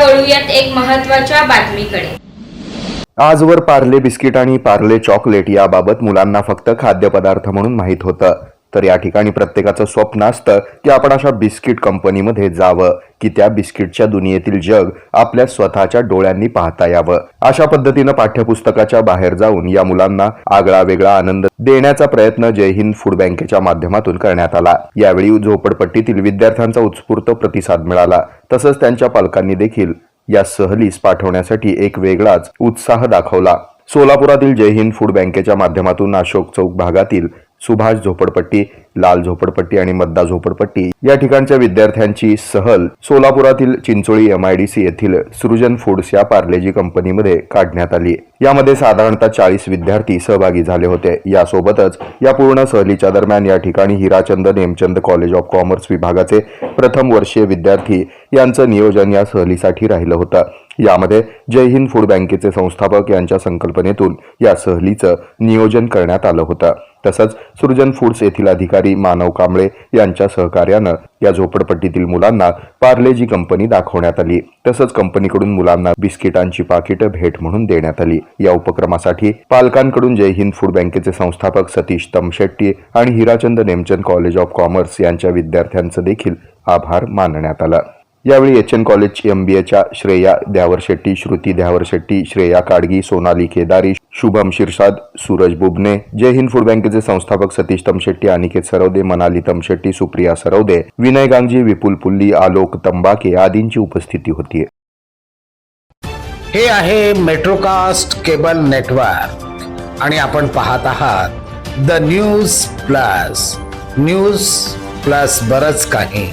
वळूयात एक महत्त्वाच्या बातमीकडे. आजवर पार्ले बिस्किट आणि पार्ले चॉकलेट याबाबत मुलांना फक्त खाद्यपदार्थ म्हणून माहीत होतं. तर या ठिकाणी प्रत्येकाचं स्वप्न असतं की आपण अशा बिस्किट कंपनीमध्ये जावं की त्या बिस्किटच्या दुनियेतील जग आपल्या स्वतःच्या डोळ्यांनी पाहता यावं. अशा पद्धतीनं पाठ्यपुस्तकाच्या बाहेर जाऊन या मुलांना आगळा वेगळा आनंद देण्याचा प्रयत्न जय हिंद फूड बँकेच्या माध्यमातून करण्यात आला. यावेळी झोपडपट्टीतील विद्यार्थ्यांचा उत्स्फूर्त प्रतिसाद मिळाला. तसंच त्यांच्या पालकांनी देखील या सहलीस पाठवण्यासाठी एक वेगळाच उत्साह दाखवला. सोलापुरातील जय हिंद फूड बँकेच्या माध्यमातून अशोक चौक भागातील सुभाष झोपडपट्टी लाल झोपडपट्टी आणि मद्दा झोपडपट्टी. या ठिकाणच्या विद्यार्थ्यांची सहल सोलापुरातील चिंचोळी एमआयडीसी येथील सृजन फूड्स या पार्लेजी कंपनीमध्ये काढण्यात आली. यामध्ये साधारणतः चाळीस विद्यार्थी सहभागी झाले होते. यासोबतच या पूर्ण सहलीच्या दरम्यान या ठिकाणी Hirachand Nemchand college of commerce विभागाचे प्रथम वर्षीय विद्यार्थी यांचं नियोजन या सहलीसाठी राहिलं होतं. यामध्ये जय हिंद फूड बँकेचे संस्थापक यांच्या संकल्पनेतून या सहलीचं नियोजन करण्यात आलं होतं. तसंच सृजन फूड्स येथील अधिकारी मानव कांबळे यांच्या सहकार्यानं या झोपडपट्टीतील मुलांना पार्लेजी कंपनी दाखवण्यात आली. तसंच कंपनीकडून मुलांना बिस्किटांची पाकिटं भेट म्हणून देण्यात आली. या उपक्रमासाठी पालकांकडून जय हिंद फूड बँकेचे संस्थापक सतीश तमशेट्टी आणि Hirachand Nemchand college of commerce यांच्या विद्यार्थ्यांचं देखील आभार मानण्यात आला. यावेळी H N college M B एच्या श्रेया द्यावर शेट्टी श्रुती द्यावर शेट्टी श्रेया काडगी सोनाली केदारी शुभम शिरसाद सूरज बुबने जय हिंद फूड बँकेचे संस्थापक सतीश तमशेट्टी अनिकेत सरवदे मनाली तमशेट्टी सुप्रिया सरवदे विनय गांगजी विपुल पुल्ली आलोक तंबाके आदींची उपस्थिती होती. हे आहे मेट्रोकास्ट केबल नेटवर्क आणि आपण पाहत आहात the news plus. News plus बरच काही.